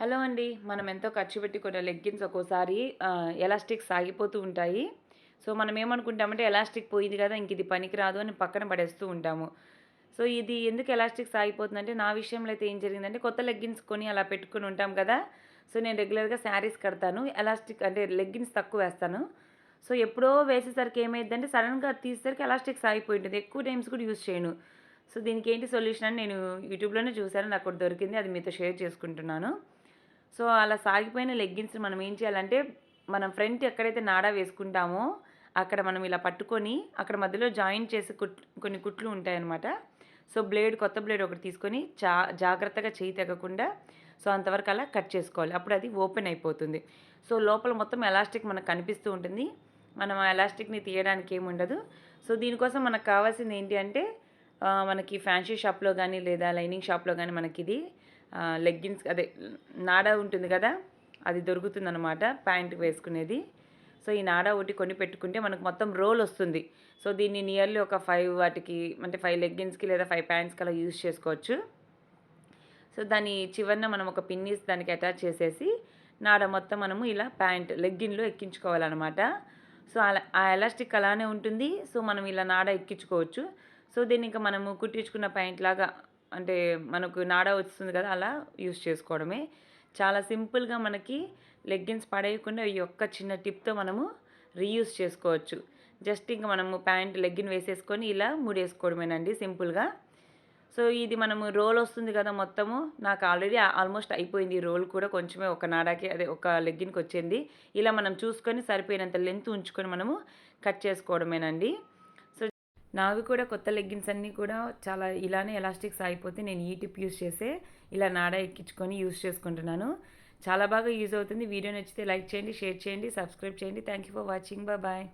Hello అండి. మనం ఎంతో ఖర్చు పెట్టి కొన్న లెగ్గిన్స్ ఒక్కోసారి ఎలాస్టిక్ సాగిపోతూ ఉంటాయి. సో మనం ఏమనుకుంటామంటే ఎలాస్టిక్ పోయింది కదా ఇంక ఇది పనికిరాదు అని పక్కన పడేస్తూ ఉంటాము. సో ఇది ఎందుకు ఎలాస్టిక్ సాగిపోతుందంటే నా విషయంలో అయితే ఏం జరిగిందంటే కొత్త లెగ్గిన్స్ కొని అలా పెట్టుకుని ఉంటాం కదా సో నేను రెగ్యులర్గా శారీస్ కడతాను. ఎలాస్టిక్ అంటే లెగ్గిన్స్ తక్కువ వేస్తాను. సో ఎప్పుడో వేసేసరికి ఏమైందంటే సడన్గా తీసేసరికి ఎలాస్టిక్ సాగిపోయి ఉంటుంది ఎక్కువ టైమ్స్ కూడా యూస్ చేయను. సో దీనికి ఏంటి సొల్యూషన్ అని నేను యూట్యూబ్లోనే చూశాను. నాకు దొరికింది. అది మీతో షేర్ చేసుకుంటున్నాను. సో అలా సాగిపోయిన లెగ్గింగ్స్ని మనం ఏం చేయాలంటే మనం ఫ్రంట్ ఎక్కడైతే నాడా వేసుకుంటామో అక్కడ మనం ఇలా పట్టుకొని అక్కడ మధ్యలో జాయిన్ చేసి కుట్ కొన్ని కుట్లు ఉంటాయన్నమాట. సో బ్లేడ్ కొత్త బ్లేడ్ ఒకటి తీసుకొని చా జాగ్రత్తగా చేయి తెగకుండా సో అంతవరకు అలా కట్ చేసుకోవాలి. అప్పుడు అది ఓపెన్ అయిపోతుంది. సో లోపల మొత్తం ఎలాస్టిక్ మనకు కనిపిస్తూ ఉంటుంది. మనం ఆ ఎలాస్టిక్ని తీయడానికి ఏముండదు సో దీనికోసం మనకు కావాల్సింది ఏంటి అంటే మనకి ఫ్యాన్సీ షాప్లో కానీ లేదా లైనింగ్ షాప్లో కానీ మనకి ఇది లెగ్గిన్స్ అదే నాడా ఉంటుంది కదా అది దొరుకుతుందనమాట ప్యాంట్ వేసుకునేది. సో ఈ నాడా ఒకటి కొని పెట్టుకుంటే మనకు మొత్తం రోల్ వస్తుంది. సో దీన్ని నియర్లీ ఒక ఫైవ్ వాటికి అంటే ఫైవ్ లెగ్గిన్స్కి లేదా ఫైవ్ ప్యాంట్స్కి అలా యూజ్ చేసుకోవచ్చు. సో దాని చివరన మనం ఒక పిన్నీస్ దానికి అటాచ్ చేసేసి నాడ మొత్తం మనము ఇలా ప్యాంట్ లెగ్గిన్లో ఎక్కించుకోవాలన్నమాట. సో అలా ఆ ఎలాస్టిక్ అలానే ఉంటుంది. సో మనం ఇలా నాడ ఎక్కించుకోవచ్చు. సో దీన్ని ఇంకా మనము కుట్టించుకున్న ప్యాంట్ లాగా అంటే మనకు నాడ వస్తుంది కదా అలా యూస్ చేసుకోవడమే. చాలా సింపుల్గా మనకి లెగ్గిన్స్ పడేయకుండా ఈ ఒక్క చిన్న టిప్తో మనము రీయూస్ చేసుకోవచ్చు. జస్ట్ ఇంకా మనము ప్యాంట్ లెగ్గిన్ వేసేసుకొని ఇలా ముడేసుకోవడమేనండి సింపుల్గా. సో ఇది మనము రోల్ వస్తుంది కదా మొత్తము. నాకు ఆల్రెడీ ఆల్మోస్ట్ అయిపోయింది ఈ రోల్ కూడా కొంచెమే ఒక నాడాకి అదే ఒక లెగ్గిన్కి వచ్చింది. ఇలా మనం చూసుకొని సరిపోయినంత లెంత్ ఉంచుకొని మనము కట్ చేసుకోవడమేనండి. నావి కూడా కొత్త లెగ్గిన్స్ అన్నీ కూడా చాలా ఇలానే ఎలాస్టిక్స్ అయిపోతే నేను ఈ టిప్ యూస్ చేసే ఇలా నాడ ఎక్కించుకొని యూస్ చేసుకుంటున్నాను. చాలా బాగా యూజ్ అవుతుంది. వీడియో నచ్చితే లైక్ చేయండి షేర్ చేయండి సబ్స్క్రైబ్ చేయండి. Thank you for watching bye